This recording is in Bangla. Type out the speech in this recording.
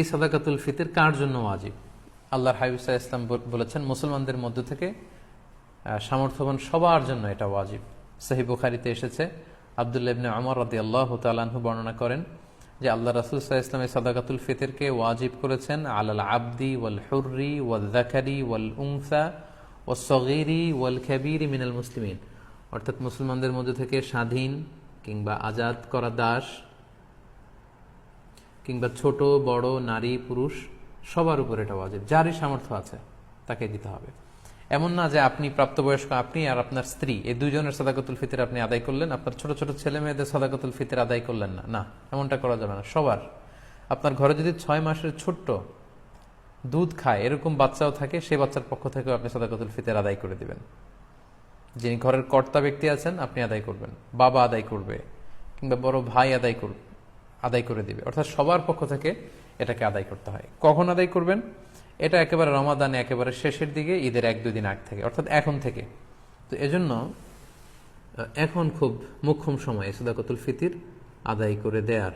এই সাদাকাতুল ফিতর কার জন্য ওয়াজিব? আল্লাহর হাবিবসা ইসলাম বলেছেন, মুসলমানদের মধ্য থেকে সামর্থ্যবান সবার জন্য এটা ওয়াজিব। সহি বুখারিতে এসেছে, আবদুল্লাহ ইবনে আমর রাদি আল্লাহ তালাহু বর্ণনা করেন যে আল্লাহ রাসুল সাহা ইসলাম সাদাকাতুল ফিতরকে ওয়াজিব করেছেন আলাল আবদি ওয়াল হুর্রি ওয়াল জাকারি ওয়াল উংসা ও সগিরি ওয়াল খাবিরি মিনাল মুসলিমিন। অর্থাৎ মুসলমানদের মধ্যে থেকে স্বাধীন কিংবা আজাদ করা দাস কিংবা ছোট, বড়, নারী, পুরুষ, সবার উপর এটা ওয়াজিব। যারই সামর্থ্য আছে, তাকে দিতে হবে। এমন না যে আপনি প্রাপ্তবয়স্ক, আপনি আর আপনার স্ত্রী, এই দুজনের সাদাকাতুল ফিতর আপনি আদায় করলেন, আপনার ছোট ছোট ছেলে মেয়েদের সাদাকাতুল ফিতর আদায় করলেন না। না, এমনটা করা যাবে না। সবার। আপনার ঘরে যদি ছয় মাসের ছোট্ট দুধ খায়, এরকম বাচ্চাও থাকে, সেই বাচ্চার পক্ষ থেকেও আপনি সাদাকাতুল ফিতর আদায় করে দিবেন। যিনি ঘরের কর্তা ব্যক্তি আছেন, আপনি আদায় করবেন। বাবা আদায় করবে, কিংবা বড় ভাই আদায় করবে। আদায় করে দিবে। অর্থাৎ সবার পক্ষ থেকে এটাকে আদায় করতে হয়। কখন আদায় করবেন? এটা একেবারে রমাদানে একেবারে শেষের দিকে, ঈদের এক দুই দিন আগ থেকে, অর্থাৎ এখন থেকে। তো এজন্য এখন খুব মুখ্যম সময় সুদাকতুল ফিতির আদায় করে দেয়ার